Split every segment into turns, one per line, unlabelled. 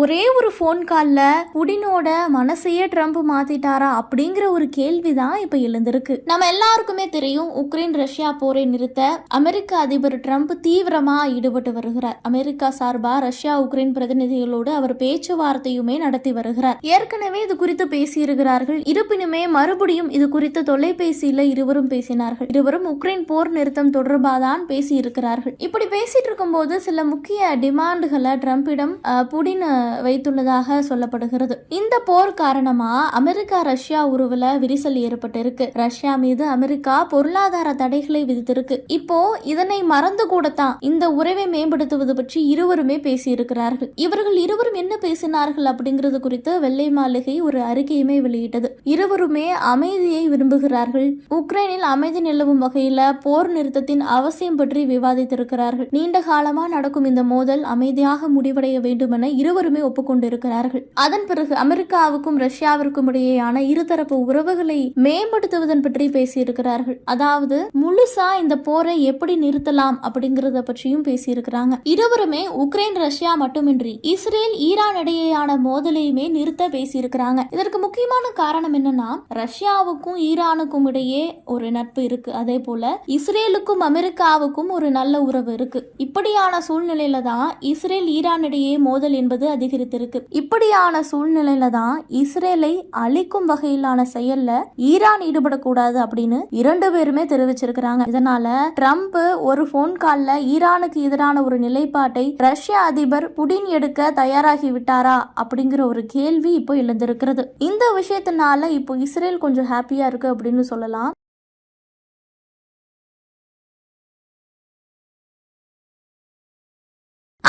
ஒரே ஒரு ஃபோன் காலில் புடினோட மனசையே ட்ரம்ப் மாத்திட்டாரா அப்படிங்கிற ஒரு கேள்வி தான் இப்போ எழுந்திருக்கு. நம்ம எல்லாருக்குமே தெரியும் உக்ரைன் ரஷ்யா போரை நிறுத்த அமெரிக்க அதிபர் ட்ரம்ப் தீவிரமாக ஈடுபட்டு வருகிறார். அமெரிக்கா சார்பாக ரஷ்யா உக்ரைன் பிரதிநிதிகளோடு அவர் பேச்சுவார்த்தையுமே நடத்தி வருகிறார். ஏற்கனவே இது குறித்து பேசியிருக்கிறார்கள். இருப்பினுமே மறுபடியும் இது குறித்து தொலைபேசியில் இருவரும் பேசினார்கள். இருவரும் உக்ரைன் போர் நிறுத்தம் தொடர்பாக தான் பேசியிருக்கிறார்கள். இப்படி பேசிட்டு இருக்கும்போது சில முக்கிய டிமாண்டுகளை ட்ரம்பிடம் புடின் வைத்துள்ளதாக சொல்லப்படுகிறது. இந்த போர் காரணமா அமெரிக்கா ரஷ்யா உறவுல விரிசல் ஏற்பட்டிருக்கு. ரஷ்யா மீது அமெரிக்கா பொருளாதார தடைகளை விதித்திருக்கு. இப்போ இதனை மறந்து கூடத்தான் இந்த உறவை மேம்படுத்துவது பற்றி இருவருமே பேசியிருக்கிறார்கள். இவர்கள் இருவரும் என்ன பேசினார்கள் அப்படிங்கிறது குறித்து வெள்ளை மாளிகை ஒரு அறிக்கையுமே வெளியிட்டது. இருவருமே அமைதியை விரும்புகிறார்கள். உக்ரைனில் அமைதி நிலவும் வகையில போர் நிறுத்தத்தின் அவசியம் பற்றி விவாதித்திருக்கிறார்கள். நீண்ட காலமா நடக்கும் இந்த மோதல் அமைதியாக முடிவடைய வேண்டும் என இருவரும் ஒப்புக்கொண்டிருக்கிறார்கள். அதன் பிறகு அமெரிக்காவுக்கும் ரஷ்யாவிற்கும் இடையேயான இருதரப்பு உறவுகளை மேம்படுத்துவதன் பற்றி பேசியிருக்கிறார்கள். அதாவது முழுசா இந்த போரை எப்படி நிறுத்தலாம் அப்படிங்கறத பற்றியும் பேசியிருக்கிறாங்க. இருவருமே உக்ரைன் ரஷ்யா மட்டுமின்றி இஸ்ரேல் ஈரான் இடையேயான மோதலையுமே நிறுத்த பேசியிருக்கிறாங்க. இதற்கு முக்கியமான காரணம் என்னன்னா ரஷ்யாவுக்கும் ஈரானுக்கும் இடையே ஒரு நட்பு இருக்கு. அதே போல இஸ்ரேலுக்கும் அமெரிக்காவுக்கும் ஒரு நல்ல உறவு இருக்கு. இப்படியான சூழ்நிலையில தான் இஸ்ரேல் ஈரான் இடையே மோதல் என்பது அதிகரித்திருக்கு. இப்படியான சூழ்நிலையில தான் இஸ்ரேலை அழிக்கும் வகையிலான செயல்ல ஈரான் ஈடுபடக்கூடாது அப்படின்னு இரண்டு பேருமே தெரிவிச்சிருக்கிறாங்க. இதனால ட்ரம்ப் ஒரு போன் கால்ல ஈரானுக்கு எதிரான ஒரு நிலைப்பாட்டை ரஷ்ய அதிபர் புடின் எடுக்க தயாராகி விட்டாரா அப்படிங்கிற ஒரு கேள்வி இப்போ எழுந்திருக்கிறது. இந்த விஷயத்தினால இப்போ இஸ்ரேல் கொஞ்சம் ஹாப்பியா இருக்கு அப்படின்னு சொல்லலாம்.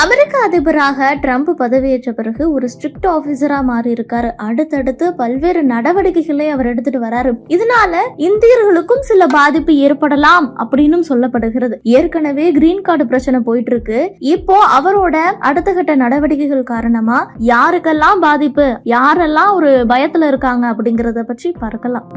அமெரிக்க அதிபராக ட்ரம்ப் பதவியேற்ற பிறகு ஒரு ஸ்ட்ரிக்ட் ஆபீசரா மாறி இருக்காரு அடுத்தடுத்து பல்வேறு நடவடிக்கைகளை அவர் எடுத்துட்டு வராரு. இதனால இந்தியர்களுக்கும் சில பாதிப்பு ஏற்படலாம் அப்படின்னு சொல்லப்படுகிறது. ஏற்கனவே கிரீன் கார்டு பிரச்சனை போயிட்டு இருக்கு இப்போ அவரோட அடுத்த கட்ட நடவடிக்கைகள் காரணமா யாருக்கெல்லாம் பாதிப்பு யாரெல்லாம் ஒரு பயத்துல இருக்காங்க அப்படிங்கறத பற்றி பார்க்கலாம்.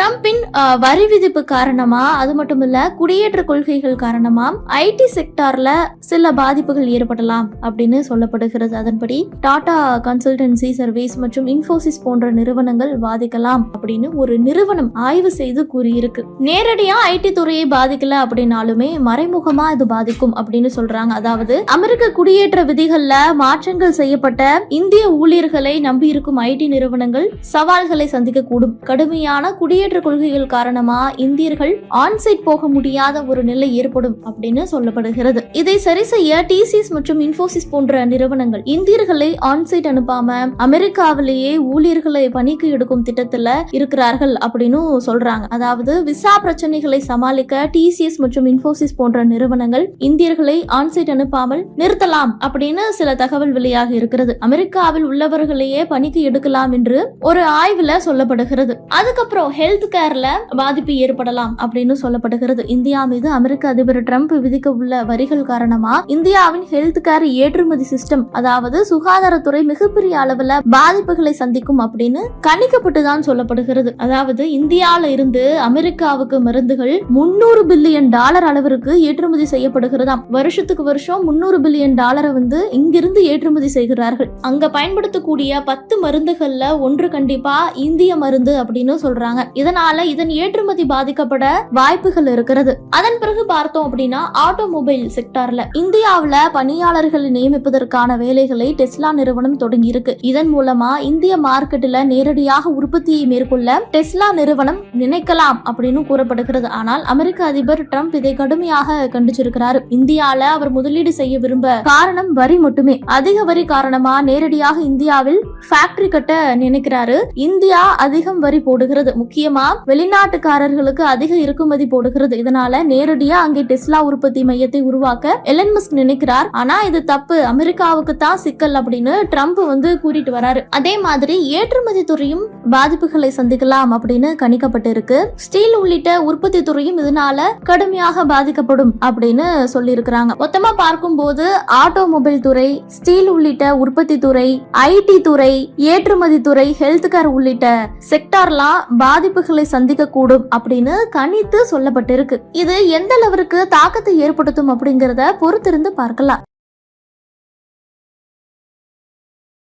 ட்ரம்பின் வரி விதிப்பு காரணமா அது மட்டும் இல்ல குடியேற்ற கொள்கைகள் காரணமா ஐடி செக்டார்ல சில பாதிப்புகள் ஏற்படலாம் அப்படின்னு சொல்லப்படுகிறது. அதன்படி டாடா கன்சல்டன்சி சர்வீஸ் மற்றும் இன்ஃபோசிஸ் போன்ற நிறுவனங்கள் பாதிக்கலாம் அப்படின்னு ஒரு நிறுவனம் ஆய்வு செய்து கூறியிருக்கு. நேரடியா ஐடி துறையை பாதிக்கல அப்படின்னாலுமே மறைமுகமா இது பாதிக்கும் அப்படின்னு சொல்றாங்க. அதாவது அமெரிக்க குடியேற்ற விதிகள்ல மாற்றங்கள் செய்யப்பட்ட இந்திய ஊழியர்களை நம்பியிருக்கும் ஐடி நிறுவனங்கள் சவால்களை சந்திக்க கூடும் கடுமையான குடியேற்ற கொள்கைகள் காரணமா இந்தியர்கள் ஆன்சைட் போக முடியாத ஒரு நிலை ஏற்படும் அப்படின்னு சொல்லப்படுகிறது. இதை சரி செய்ய டிசிஎஸ் மற்றும் இன்போசிஸ் போன்ற நிறுவனங்கள் இந்தியர்களை ஆன்சைட் அனுப்பாம அமெரிக்காவிலேயே ஊழியர்களை பணிக்கு எடுக்கும் திட்டத்துல இருக்கிறார்கள் அப்படின்னு சொல்றாங்க. அதாவது விசா பிரச்சனைகளை சமாளிக்க டிசிஎஸ் மற்றும் இன்போசிஸ் போன்ற நிறுவனங்கள் இந்தியர்களை ஆன்சைட் அனுப்பாமல் நிறுத்தலாம் அப்படின்னு சில தகவல் வெளியாக இருக்கிறது. அமெரிக்காவில் உள்ளவர்களையே பணிக்கு எடுக்கலாம் என்று ஒரு ஆய்வுல சொல்லப்படுகிறது. அதுக்கப்புறம் ஹெல்த் கேர்ல பாதிப்பு ஏற்படலாம் அப்படின்னு சொல்லப்படுகிறது. இந்தியா மீது அமெரிக்க அதிபர் ட்ரம்ப் விதிக்க உள்ள வரிகள் காரணமா இந்தியாவின் ஹெல்த் கேர் ஏற்றுமதி சிஸ்டம் அதாவது சுகாதாரத்துறை மிகப்பெரிய அளவுல பாதிப்புகளை சந்திக்கும் அப்படின்னு கணிக்கப்பட்டு தான் சொல்லப்படுகிறது. அதாவது இந்தியால இருந்து அமெரிக்காவுக்கு மருந்துகள் முன்னூறு பில்லியன் டாலர் அளவிற்கு ஏற்றுமதி செய்யப்படுகிறதாம். வருஷத்துக்கு வருஷம் முன்னூறு பில்லியன் டாலரை வந்து இங்கிருந்து ஏற்றுமதி செய்கிறார்கள். அங்க பயன்படுத்தக்கூடிய பத்து மருந்துகள்ல ஒன்று கண்டிப்பா இந்திய மருந்து அப்படின்னு சொல்றாங்க. இதனால இதன் ஏற்றுமதி பாதிக்கப்பட வாய்ப்புகள் இருக்கிறது. அதன் பிறகு பார்த்தோம் அப்படின்னா ஆட்டோமொபைல் செக்டார்ல இந்தியாவில பணியாளர்களை நியமிப்பதற்கான வேலைகளை டெஸ்லா நிறுவனம் தொடங்கி இருக்கு இதன் மூலமா இந்திய மார்க்கெட்டில் நேரடியாக உற்பத்தியை மேற்கொள்ள டெஸ்லா நிறுவனம் நினைக்கலாம் அப்படின்னு கூறப்படுகிறது. ஆனால் அமெரிக்க அதிபர் ட்ரம்ப் இதை கடுமையாக கண்டிச்சிருக்கிறார். இந்தியால அவர் முதலீடு செய்ய விரும்ப காரணம் வரி மட்டுமே. அதிக வரி காரணமா நேரடியாக இந்தியாவில் ஃபேக்டரி கட்ட நினைக்கிறாரு. இந்தியா அதிகம் வரி போடுகிறது. முக்கிய முக்கியமா வெளிநாட்டுக்காரர்களுக்கு அதிக இறக்குமதி போடுகிறது. இதனால நேரடியா அங்கே டெஸ்லா உற்பத்தி மையத்தை உருவாக்க எலன் மஸ்க் நினைக்கிறார். ஆனா இது தப்பு. அமெரிக்காவுக்கு தான் சிக்கல் அப்படின்னு ட்ரம்ப் வந்து கூறிட்டு வராரு. அதே மாதிரி ஏற்றுமதி துறையும் பாதிப்புகளை சந்திக்கலாம் அப்படின்னு கணிக்கப்பட்டிருக்கு. ஸ்டீல் உள்ளிட்ட உற்பத்தி துறையும் இதனால கடுமையாக பாதிக்கப்படும் அப்படின்னு சொல்லியிருக்கிறாங்க. மொத்தமா பார்க்கும்போது ஆட்டோமொபைல் துறை ஸ்டீல் உள்ளிட்ட உற்பத்தி துறை ஐடி துறை ஏற்றுமதி துறை ஹெல்த் கேர் உள்ளிட்ட செக்டார்லாம் பாதிப்புகளை சந்திக்க கூடும் அப்படின்னு கணித்து சொல்லப்பட்டிருக்கு. இது எந்த அளவிற்கு தாக்கத்தை ஏற்படுத்தும் அப்படிங்கறத பொறுத்திருந்து பார்க்கலாம்.